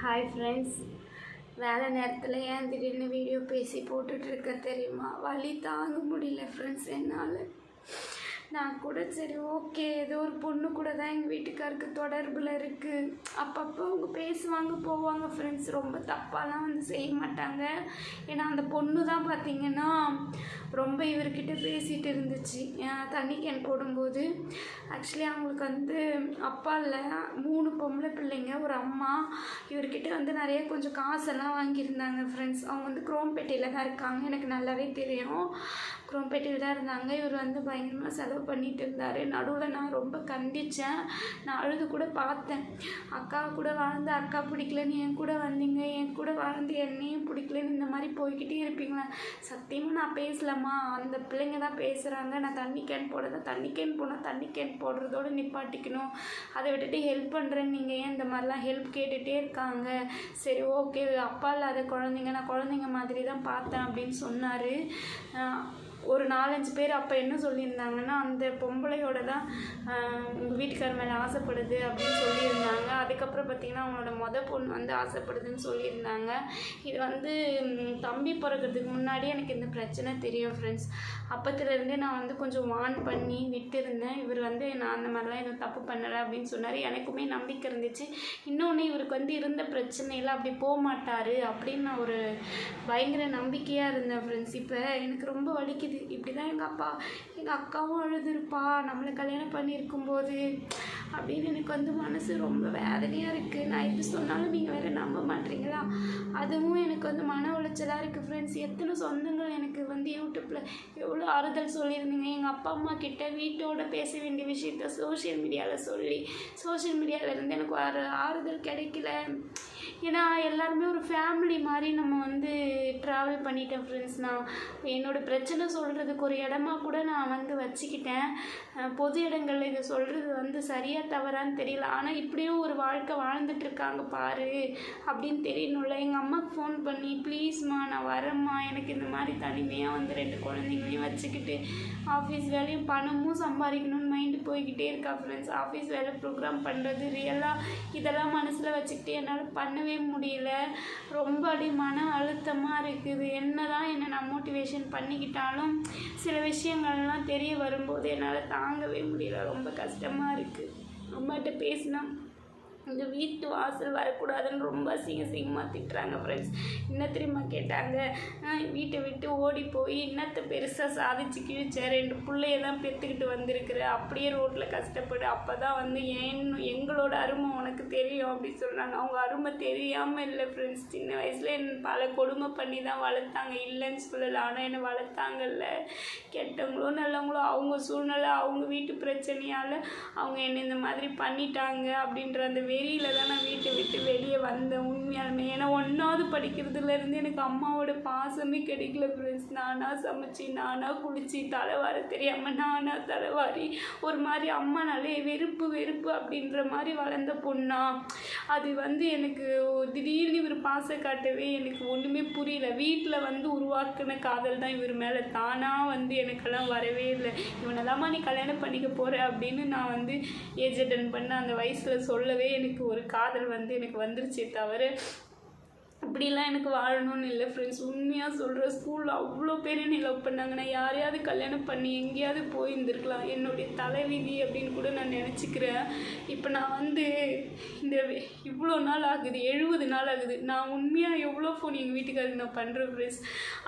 Hi friends வேலை நேரத்தில் ஏன் திடீர்னு வீடியோ பேசி போட்டுட்ருக்க தெரியுமா? வழி தாங்க முடியல ஃப்ரெண்ட்ஸ் என்னால். நான் கூட சரி ஓகே. ஏதோ ஒரு பொண்ணு கூட தான் எங்கள் வீட்டுக்காருக்கு தொடர்பில் இருக்குது அப்பப்போ அவங்க பேசுவாங்க போவாங்க ஃப்ரெண்ட்ஸ் ரொம்ப தப்பாலாம் வந்து செய்ய மாட்டாங்க. ஏன்னா அந்த பொண்ணு தான் பார்த்திங்கன்னா ரொம்ப இவர்கிட்ட பேசிகிட்டு இருந்துச்சு. தண்ணி கேன் போடும்போது. ஆக்சுவலி அவங்களுக்கு வந்து அப்பா இல்லை மூணு பொம்பளை பிள்ளைங்க ஒரு அம்மா. இவர்கிட்ட வந்து நிறைய கொஞ்சம் காசெல்லாம் வாங்கியிருந்தாங்க ஃப்ரெண்ட்ஸ் அவங்க வந்து குரோம்பேட்டையில் தான் இருக்காங்க. எனக்கு நல்லாவே தெரியும். குரோம்பேட்டையில் தான் இருந்தாங்க. இவர் வந்து பயங்கரமாக செலவு பண்ணிட்டு இருந்தார். நடுவில் நான் ரொம்ப கண்டித்தேன் நான் அழுது கூட பார்த்தேன். அக்கா கூட வாழ்ந்து அக்கா பிடிக்கலன்னு என் கூட வந்தீங்க. என் கூட வாழ்ந்து என்னையும் பிடிக்கலன்னு இந்த மாதிரி போய்கிட்டே இருப்பீங்களா? சத்தியமாக நான் பேசலம்மா. அந்த பிள்ளைங்க தான் பேசுகிறாங்க நான் தண்ணி கேன் போடுறத தண்ணி கேன் போனால் தண்ணி கேன் போடுறதோட நிப்பாட்டிக்கணும். அதை விட்டுட்டு ஹெல்ப் பண்ணுறேன்னு நீங்கள் ஏன் இந்த மாதிரிலாம் ஹெல்ப் கேட்டுகிட்டே இருக்காங்க? சரி ஓகே அப்பா இல்லாத குழந்தைங்க நான் குழந்தைங்க மாதிரி தான் பார்த்தேன் அப்படின்னு சொன்னார். ஒரு நாலஞ்சு பேர் அப்போ என்ன சொல்லியிருந்தாங்கன்னா அந்த பொம்பளையோட தான் உங்கள் வீட்டுக்கார் மேலே ஆசைப்படுது அப்படின்னு சொல்லியிருந்தாங்க. அதுக்கப்புறம் பார்த்திங்கன்னா அவங்களோட மொதல் பொண்ணு வந்து ஆசைப்படுதுன்னு சொல்லியிருந்தாங்க. இது வந்து தம்பி பிறக்கிறதுக்கு முன்னாடி எனக்கு இந்த பிரச்சனை தெரியும் ஃப்ரெண்ட்ஸ் அப்பத்துலேருந்தே நான் வந்து கொஞ்சம் வார்ன் பண்ணி விட்டுருந்தேன். இவர் வந்து நான் அந்த மாதிரிலாம் எதுவும் தப்பு பண்ணலை அப்படின்னு சொன்னார். எனக்குமே நம்பிக்கை இருந்துச்சு. இன்னொன்று இவருக்கு வந்து இருந்த பிரச்சனையில் அப்படி போக மாட்டார் அப்படின்னு நான் ஒரு பயங்கர நம்பிக்கையாக இருந்தேன் ஃப்ரெண்ட்ஸ் இப்போ எனக்கு ரொம்ப வலிக்குது. இப்படி தான் எங்கள் அப்பா எங்கள் அக்காவும் அழுதுருப்பா. நம்மளை கல்யாணம் பண்ணியிருக்கும்போது அப்படின்னு எனக்கு வந்து மனசு ரொம்ப வேதனையாக இருக்குது நான் எது சொன்னாலும் நீங்கள் வேறு நம்ப மாட்டீங்களா? அதுவும் எனக்கு வந்து மன உளைச்சலாக இருக்குது ஃப்ரெண்ட்ஸ் எத்தனை சொந்தங்கள் எனக்கு வந்து யூடியூப்பில் எவ்வளோ ஆறுதல் சொல்லியிருந்தீங்க. எங்கள் அப்பா அம்மா கிட்ட வீட்டோட பேச வேண்டிய விஷயத்த சோஷியல் மீடியாவில் சொல்லி சோஷியல் மீடியாவிலேருந்து எனக்கு ஒரு ஆறுதல் கிடைக்கல. ஏன்னா எல்லாருமே ஒரு ஃபேமிலி மாதிரி நம்ம வந்து ட்ராவல் பண்ணிட்டேன் ஃப்ரெண்ட்ஸ் நான் என்னோடய பிரச்சனை சொல்கிறதுக்கு ஒரு இடமா கூட நான் வந்து வச்சுக்கிட்டேன். பொது இடங்களில் இதை சொல்கிறது வந்து சரியாக தவறான்னு தெரியல. ஆனால் இப்படியும் ஒரு வாழ்க்கை வாழ்ந்துட்டுருக்காங்க பாரு அப்படின்னு தெரியணும்ல. எங்கள் அம்மாவுக்கு ஃபோன் பண்ணி ப்ளீஸ்மா நான் வரேம்மா. எனக்கு இந்த மாதிரி தனிமையாக வந்து ரெண்டு குழந்தைங்களையும் வச்சுக்கிட்டு ஆஃபீஸ் வேலையும் பணமும் சம்பாதிக்கணும்னு மைண்டு போய்கிட்டே இருக்கா ஃப்ரெண்ட்ஸ் ஆஃபீஸ் வேலை ப்ரோக்ராம் பண்ணுறது ரியலாக இதெல்லாம் மனசில் வச்சுக்கிட்டு என்னால் பண்ணவே முடியல. ரொம்ப அடி மன அழுத்தமாக இருக்குது. என்ன தான் என்னை நான் மோட்டிவேஷன் பண்ணிக்கிட்டாலும் சில விஷயங்கள்லாம் தெரிய வரும்போது என்னால் தாங்கவே முடியல. ரொம்ப கஷ்டமாக இருக்குது அம்மாட்ட பேசினா இந்த வீட்டு வாசல் வரக்கூடாதுன்னு ரொம்ப அசிங்க அசிங்கமாக திட்டுறாங்க ஃப்ரெண்ட்ஸ் என்ன தெரியுமா கேட்டாங்க? வீட்டை விட்டு ஓடி போய் இன்னத்தை பெருசாக சாதிச்சு கிழிச்ச? ரெண்டு பிள்ளைய தான் பெற்றுக்கிட்டு வந்திருக்கிற. அப்படியே ரோட்டில் கஷ்டப்படு. அப்போ தான் வந்து ஏன் எங்களோட அருமை உனக்கு தெரியும் அப்படின்னு சொல்கிறாங்க அவங்க அருமை தெரியாமல் இல்லை ஃப்ரெண்ட்ஸ் சின்ன வயசில் என் பல கொடுமை பண்ணி தான் வளர்த்தாங்க. இல்லைன்னு சொல்லலை. ஆனால் என்னை வளர்த்தாங்கல்ல. கெட்டவங்களோ நல்லவங்களோ அவங்க சூழ்நிலை அவங்க வீட்டு பிரச்சனையால் அவங்க என்னை இந்த மாதிரி பண்ணிட்டாங்க அப்படின்ற அந்த வெறியில் தான் நான் வீட்டை விட்டு வெளியே வந்தேன் உண்மையாலுமே. ஏன்னா ஒன்றாவது படிக்கிறதுலேருந்து எனக்கு அம்மாவோட பாசமே கிடைக்கல ஃப்ரெண்ட்ஸ் நானாக சமைச்சு நானாக குளிச்சு தலை வார தெரியாமல் நானாக தலைவாரி. ஒரு மாதிரி அம்மானாலே வெறுப்பு வெறுப்பு அப்படின்ற மாதிரி வளர்ந்த பொண்ணா. அது வந்து எனக்கு திடீர்னு இவர் பாசம் காட்டவே எனக்கு ஒன்றுமே புரியல. வீட்டில் வந்து உருவாக்கின காதல் தான் இவர் மேலே. தானாக வந்து எனக்கெல்லாம் வரவே இல்லை. இவனெல்லாமா நீ கல்யாணம் பண்ணிக்க போகிற அப்படின்னு நான் வந்து ஏஜ் அட்டன் பண்ண அந்த வயசில் சொல்லவே எனக்கு ஒரு காதல் வந்து எனக்கு வந்துருச்சே தவிர இப்படிலாம் எனக்கு வாழணும்னு இல்லை ஃப்ரெண்ட்ஸ் உண்மையாக சொல்கிறேன் ஸ்கூலில் அவ்வளோ பேர் என்னை லவ் பண்ணாங்க நான் யாரையாவது கல்யாணம் பண்ணி எங்கேயாவது போயிருந்துருக்கலாம் என்னுடைய தலைவிதி அப்படின்னு கூட நான் நினச்சிக்கிறேன். இப்போ நான் வந்து இந்த இவ்வளோ நாள் ஆகுது எழுபது நாள் ஆகுது. நான் உண்மையாக எவ்வளோ ஃபோன் எங்கள் வீட்டுக்காரருக்கு நான் பண்ணுறேன் ஃப்ரெண்ட்ஸ்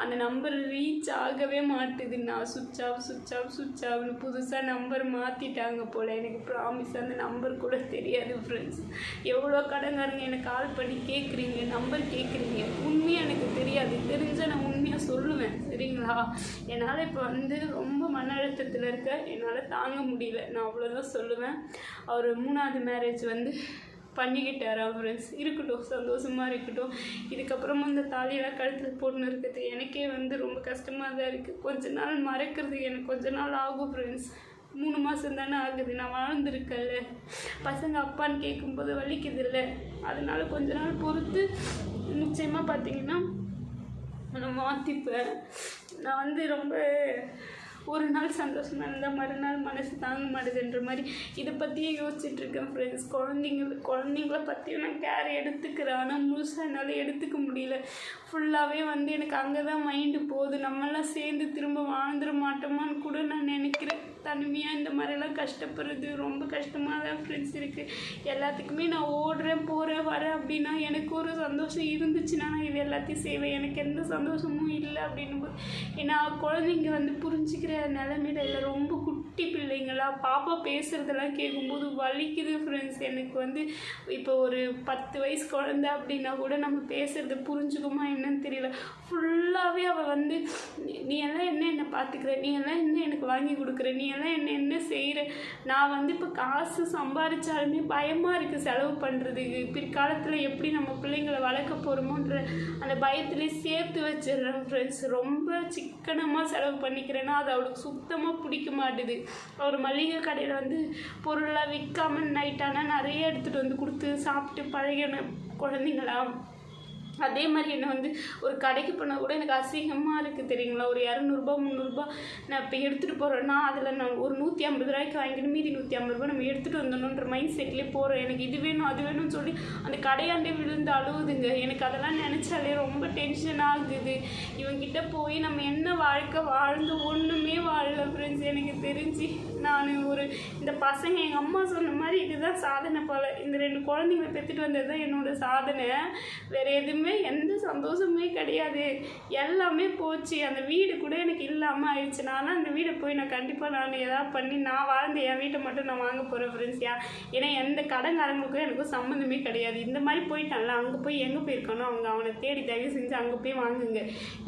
அந்த நம்பர் ரீச் ஆகவே மாட்டுது. நான் சுவிட்ச் ஆஃப் சுவிட்ச் ஆஃப் சுவிட்ச் ஆஃப்னு புதுசாக நம்பர் மாற்றிட்டாங்க போல். எனக்கு ப்ராமிஸ் அந்த நம்பர் கூட தெரியாது ஃப்ரெண்ட்ஸ் எவ்வளோ கடங்காரங்க எனக்கு கால் பண்ணி கேட்குறீங்க நம்பர் கேட்குறீங்க உண்மையாக எனக்கு தெரியாது. தெரிஞ்ச நான் உண்மையாக சொல்லுவேன். சரிங்களா? என்னால் இப்போ வந்து ரொம்ப மன அழுத்தத்தில் இருக்க. என்னால் தாங்க முடியல. நான் அவ்வளோதான் சொல்லுவேன். அவர் மூணாவது மேரேஜ் வந்து பண்ணிக்கிட்டார் ஃப்ரெண்ட்ஸ் இருக்கட்டும். சந்தோஷமாக இருக்கட்டும். இதுக்கப்புறமும் இந்த தாலியெல்லாம் கழுத்தில் போட்டுன்னு இருக்கிறது எனக்கே வந்து ரொம்ப கஷ்டமாக தான் இருக்குது கொஞ்ச நாள் மறக்கிறது எனக்கு கொஞ்ச நாள் ஆகும் ஃப்ரெண்ட்ஸ் மூணு மாதம் தானே ஆகுது நான் வாழ்ந்துருக்கேன்ல. பசங்க அப்பான்னு கேட்கும்போது வலிக்குதில்ல. அதனால கொஞ்ச நாள் பொறுத்து நிச்சயமாக பார்த்தீங்கன்னா நான் மாற்றிப்பேன் நான் வந்து ரொம்ப ஒரு நாள் சந்தோஷமாக இருந்தால் மறுநாள் மனசு தாங்க மாட்டேதுன்ற மாதிரி இதை பற்றியே யோசிச்சுட்டு இருக்கேன் ஃப்ரெண்ட்ஸ் குழந்தைங்கள குழந்தைங்கள பற்றியும் நான் கேர் எடுத்துக்கிறேன். ஆனால் முழுசாக என்னால் எடுத்துக்க முடியல. ஃபுல்லாகவே வந்து எனக்கு அங்கே தான் மைண்டு போகுது. நம்மளாம் சேர்ந்து திரும்ப வாழ்ந்துட மாட்டோமான்னு கூட நான் நினைக்கிறேன். தனிமையாக இந்த மாதிரிலாம் கஷ்டப்படுறது ரொம்ப கஷ்டமாக தான் ஃப்ரெண்ட்ஸ் இருக்குது எல்லாத்துக்குமே நான் ஓடுறேன் போகிறேன் வரேன் அப்படின்னா எனக்கு ஒரு சந்தோஷம் இருந்துச்சுன்னா நான் இது எல்லாத்தையும் செய்வேன். எனக்கு எந்த சந்தோஷமும் இல்லை அப்படின்னும் போது ஏன்னா குழந்தைங்க வந்து புரிஞ்சுக்கிற நிலமையில இல்லை ரொம்ப குட்டி குட்டி பிள்ளைங்களா? பாப்பா பேசுகிறதெல்லாம் கேட்கும்போது வலிக்குது ஃப்ரெண்ட்ஸ் எனக்கு வந்து இப்போ ஒரு பத்து வயசு குழந்த அப்படின்னா கூட நம்ம பேசுகிறது புரிஞ்சுக்குமா என்னன்னு தெரியல. ஃபுல்லாகவே அவள் வந்து நீ- எல்லாம் என்ன என்ன பார்த்துக்கிற நீ எல்லாம் என்ன எனக்கு வாங்கி கொடுக்குற? நீ எல்லாம் என்ன என்ன செய்கிற நான் வந்து இப்போ காசு சம்பாதிச்சாலுமே பயமாக இருக்குது செலவு பண்ணுறதுக்கு பிற்காலத்தில் எப்படி நம்ம பிள்ளைங்களை வளர்க்க போகிறோமோன்ற அந்த பயத்துலேயே சேர்த்து வச்சிடுறேன் ஃப்ரெண்ட்ஸ் ரொம்ப சிக்கனமாக செலவு பண்ணிக்கிறேன்னா அது அவளுக்கு சுத்தமாக பிடிக்க மாட்டுது. ஒரு மளிகை கடையில் வந்து பொருளாக விற்காம நைட் ஆனால் நிறைய எடுத்துகிட்டு வந்து கொடுத்து சாப்பிட்டு பழகின குழந்தைங்களாம். அதே மாதிரி என்னை வந்து ஒரு கடைக்கு போனால் கூட எனக்கு அசிங்கமாக இருக்குது தெரியுங்களா? ஒரு இரநூறுபா முந்நூறுரூபா நான் இப்போ எடுத்துகிட்டு போகிறேன்னா அதில் நான் ஒரு நூற்றி ஐம்பது ரூபாய்க்கு வாங்கிட்டு மீதி நூற்றி ஐம்பது ரூபாய் நம்ம எடுத்துகிட்டு வந்தோன்ற மைண்ட் செட்லேயே போகிறோம் எனக்கு இது வேணும் அது வேணும்னு சொல்லி அந்த கடையாண்டே விழுந்து அழுவுதுங்க. எனக்கு அதெல்லாம் நினச்சாலே ரொம்ப டென்ஷன் ஆகுது. இவங்கிட்ட போய் நம்ம என்ன வாழ்க்கை வாழ்ந்து ஒன்றுமே வாழல ஃப்ரெண்ட்ஸ் எனக்கு தெரிஞ்சு நான் ஒரு இந்த பசங்க எங்கள் அம்மா சொன்ன மாதிரி இதுதான் சாதனை போல். இந்த ரெண்டு குழந்தைங்களை பெற்றுட்டு வந்தது தான் என்னோடய சாதனை. வேறு எதுவுமே எந்த சந்தோஷமுமே கிடையாது. எல்லாமே போச்சு. அந்த வீடு கூட எனக்கு இல்லாமல் ஆயிடுச்சு. நான் அந்த வீடை போய் நான் கண்டிப்பாக நான் ஏதாவது பண்ணி நான் வாழ்ந்த என் வீட்டை மட்டும் நான் வாங்க போகிறேன் ஃப்ரெண்ட்ஸ்யா ஏன்னா எந்த கடன்காரங்களுக்கும் எனக்கும் சம்மந்தமே கிடையாது. இந்த மாதிரி போயிட்டான்ல அங்கே போய் எங்கே போயிருக்கானோ அவங்க அவனை தேடி தயவு செஞ்சு அங்கே போய் வாங்குங்க.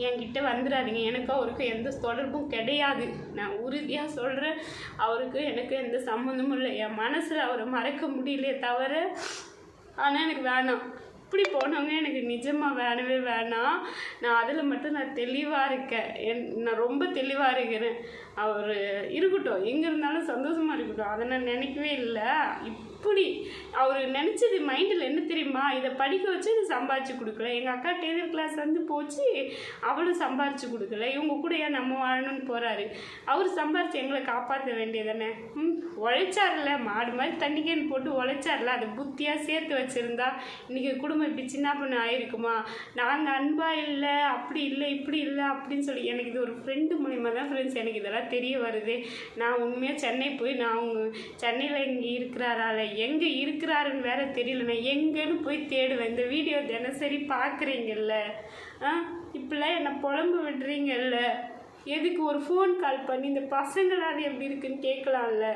என்கிட்ட வந்துடாதீங்க எனக்கும் அவருக்கும் எந்த தொடர்பும் கிடையாது. நான் உறுதியாக சொல்கிறேன் அவருக்கு எனக்கு எந்த சம்மந்தமும் இல்லை. என் மனசில் அவரை மறக்க முடியலையே தவிர ஆனால் எனக்கு வேணாம். அப்படி போனவங்க எனக்கு நிஜமாக வேணவே வேணாம். நான் அதில் மட்டும் நான் தெளிவாக இருக்கேன். என் நான் ரொம்ப தெளிவாக இருக்கிறேன். அவர் இருக்கட்டும். எங்கே இருந்தாலும் சந்தோஷமாக இருக்கட்டும். அதை நான் நினைக்கவே இல்லை. இப்படி அவர் நினச்சது மைண்டில் என்ன தெரியுமா? இதை படிக்க வச்சு இது சம்பாரிச்சு கொடுக்கல. எங்கள் அக்கா டெய்லர் கிளாஸ் வந்து போச்சு. அவளும் சம்பாரிச்சு கொடுக்கல. இவங்க கூட ஏன் நம்ம வாழணும்னு போகிறாரு அவர் சம்பாரிச்சு எங்களை காப்பாற்ற வேண்டியதானே ம் உழைச்சார்ல மாடு மாதிரி தண்ணிக்கேன்னு போட்டு உழைச்சார்ல அதை புத்தியாக சேர்த்து வச்சுருந்தா இன்றைக்கி குடும்பம் இப்படி சின்ன பொண்ணு ஆயிருக்குமா? நாங்கள் அன்பாக இல்லை அப்படி இல்லை இப்படி இல்லை அப்படின்னு சொல்லி எனக்கு இது ஒரு ஃப்ரெண்டு மூலிமா தான் ஃப்ரெண்ட்ஸ் எனக்கு இதெல்லாம் தெரிய வருது. நான் உண்மையாக சென்னை போய் நான் அவங்க சென்னையில் இங்கே இருக்கிறாரால எங்கே இருக்கிறாருன்னு வேற தெரியல நான் எங்கேன்னு போய் தேடுவேன். இந்த வீடியோ தினசரி பார்க்குறீங்கல்ல? ஆ இப்பெல்லாம் என்னை புலம்பு விடுறீங்கல்ல? எதுக்கு ஒரு ஃபோன் கால் பண்ணி இந்த பசங்களால் எப்படி இருக்குன்னு கேட்கலாம்ல?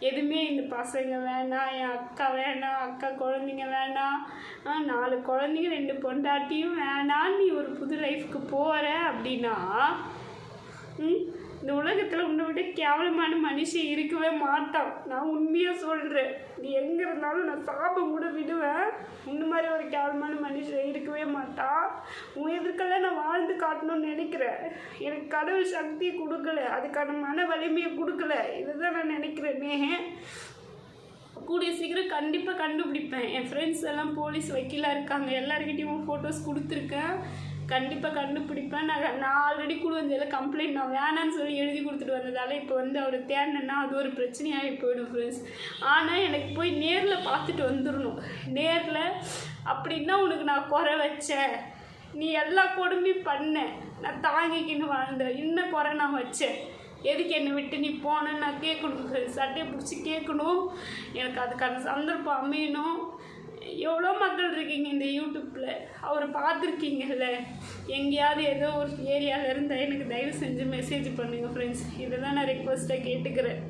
எதுவுமே இந்த பசங்க வேணாம் என் அக்கா வேணாம் அக்கா குழந்தைங்க வேணாம் ஆ, நாலு குழந்தைங்க ரெண்டு பொண்டாட்டியும் வேணாம். நீ ஒரு புது லைஃப்க்கு போகிற அப்படின்னா ம், இந்த உலகத்தில் உன்னை விட கேவலமான மனுஷன் இருக்கவே மாட்டான். நான் உண்மையாக சொல்கிறேன் நீ எங்கே இருந்தாலும் நான் சாபம் கூட விடுவேன். இந்த மாதிரி ஒரு கேவலமான மனுஷன் இருக்கவே மாட்டான். உன் எதிர்க்கெல்லாம் நான் வாழ்ந்து காட்டணும்னு நினைக்கிறேன். எனக்கு கடவுள் சக்தியை கொடுக்கல. அதுக்கான மன வலிமையை கொடுக்கல. இதுதான் நான் நினைக்கிறேனே. கூடிய சீக்கிரம் கண்டிப்பாக கண்டுபிடிப்பேன். என் ஃப்ரெண்ட்ஸ் எல்லாம் போலீஸ் வக்கீலாக இருக்காங்க. எல்லாருக்கிட்டையும் ஃபோட்டோஸ் கொடுத்துருக்கேன். கண்டிப்பாக கண்டுபிடிப்பேன். நான் நான் ஆல்ரெடி கூடுவந்தில் கம்ப்ளைண்ட் நான் வேணான்னு சொல்லி எழுதி கொடுத்துட்டு வந்ததால் இப்போ வந்து அவர் தேடினேன்னா அது ஒரு பிரச்சனையாகி போயிடும் ஃப்ரெண்ட்ஸ் ஆனால் எனக்கு போய் நேரில் பார்த்துட்டு வந்துடணும் நேரில் அப்படின்னா உனக்கு நான் குறை வச்சேன். நீ எல்லா கொடுமையும் பண்ண. நான் தாங்கிக்கின்னு வாழ்ந்தேன். இன்னும் குறை நான் வச்சேன். எதுக்கு என்னை விட்டு நீ போனேன்னு நான் கேட்கணும் ஃப்ரெண்ட்ஸ் சட்டையை பிடிச்சி கேட்கணும். எனக்கு அதுக்கான சந்தர்ப்பம் அமையணும். எவ்வளோ மக்கள் இருக்கீங்க இந்த யூடியூப்பில் அவரை பார்த்துருக்கீங்கல்ல? எங்கேயாவது ஏதோ ஒரு ஏரியாவில் இருந்தால் எனக்கு தயவு செஞ்சு மெசேஜ் பண்ணுங்கள் ஃப்ரெண்ட்ஸ் இதை தான் நான் ரெக்வஸ்ட்டாக கேட்டுக்கிறேன்.